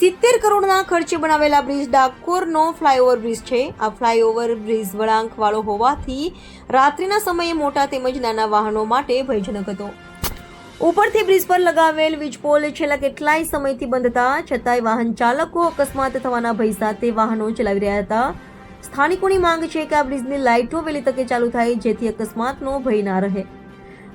સિત્તેર કરોડના ખર્ચે બનાવેલા બ્રિજ ડાકોરનો ફ્લાયઓવર બ્રિજ છે. આ ફ્લાયઓવર બ્રિજ વળાંકવાળો હોવાથી રાત્રિના સમયે મોટા તેમજ નાના વાહનો માટે ભયજનક હતો. ઉપરથી બ્રિજ પર લગાવેલ વીજપોલ છેલ્લા કેટલાય સમયથી બંધ હતા છતાંય વાહન ચાલકો અકસ્માત થવાના ભય સાથે વાહનો ચલાવી રહ્યા હતા. સ્થાનિકોની માંગ છે કે આ બ્રિજની લાઇટો વહેલી તકે ચાલુ થાય, જેથી અકસ્માતનો ભય ના રહે.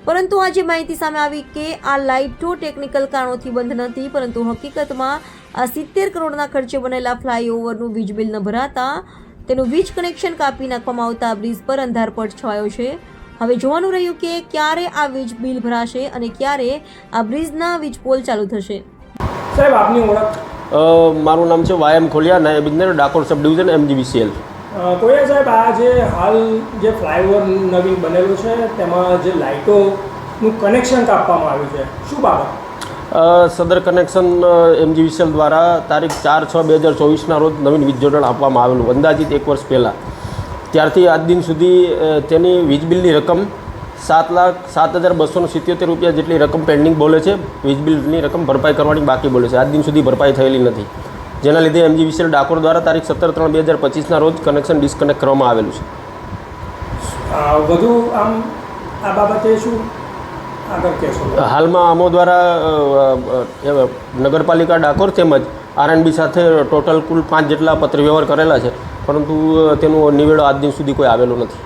પરંતુ આજે માહિતી સામે આવી કે આ લાઇટો ટેકનિકલ કારણોથી બંધ નથી પરંતુ હકીકતમાં આ સિત્તેર કરોડના ખર્ચે બનેલા ફ્લાયઓવરનું વીજ બિલ ન ભરાતા તેનું વીજ કનેક્શન કાપી નાખવામાં આવતા આ બ્રિજ પર અંધારપટ છવાયો છે. હવે જોવાનું રહ્યું કે ક્યારે આ વીજ બિલ ભરાશે અને ક્યારે આ બ્રિજના વીજ પોલ ચાલુ થશે. સાહેબ આપની ઓળખ? મારું નામ છે વાયમ ખોલિયા નાયબ ઇજનેર ડાકોર સબ ડિવિઝન એમજીવીસીએલ કોયા સાહેબ, આ જે હાલ જે ફ્લાયઓવર નવીન બનેલું છે, તેમાં જે લાઇટોનું કનેક્શન કાપવામાં આવ્યું છે, શું બાબત? સદર કનેક્શન એમજીવીસીએલ દ્વારા તારીખ ચાર છ બે હજાર ચોવીસના રોજ નવીન વીજ જોડાણ આપવામાં આવેલું, અંદાજિત એક વર્ષ પહેલાં. ત્યારથી આજ દિન સુધી તેની વીજ બિલની રકમ સાત લાખ સાત હજાર બસો સિત્યોતેર રૂપિયા જેટલી રકમ પેન્ડિંગ બોલે છે, વીજ બિલની રકમ ભરપાઈ કરવાની બાકી બોલે છે, આજ દિન સુધી ભરપાઈ થયેલી નથી. જેના લીધે એમજીવીસીએલ ડાકોર દ્વારા તારીખ સત્તર ત્રણ બે હજાર પચીસના રોજ કનેક્શન ડિસ્કનેક્ટ કરવામાં આવેલું છે. વધુ આમ આ બાબતે શું આગળ કહેશો? હાલમાં અમો દ્વારા નગરપાલિકા ડાકોર તેમજ આરએનબી સાથે ટોટલ કુલ પાંચ જેટલા પત્ર વ્યવહાર કરેલા છે પરંતુ તેનું તેનો નિવેડો આજ દિન સુધી કોઈ આવેલો નથી.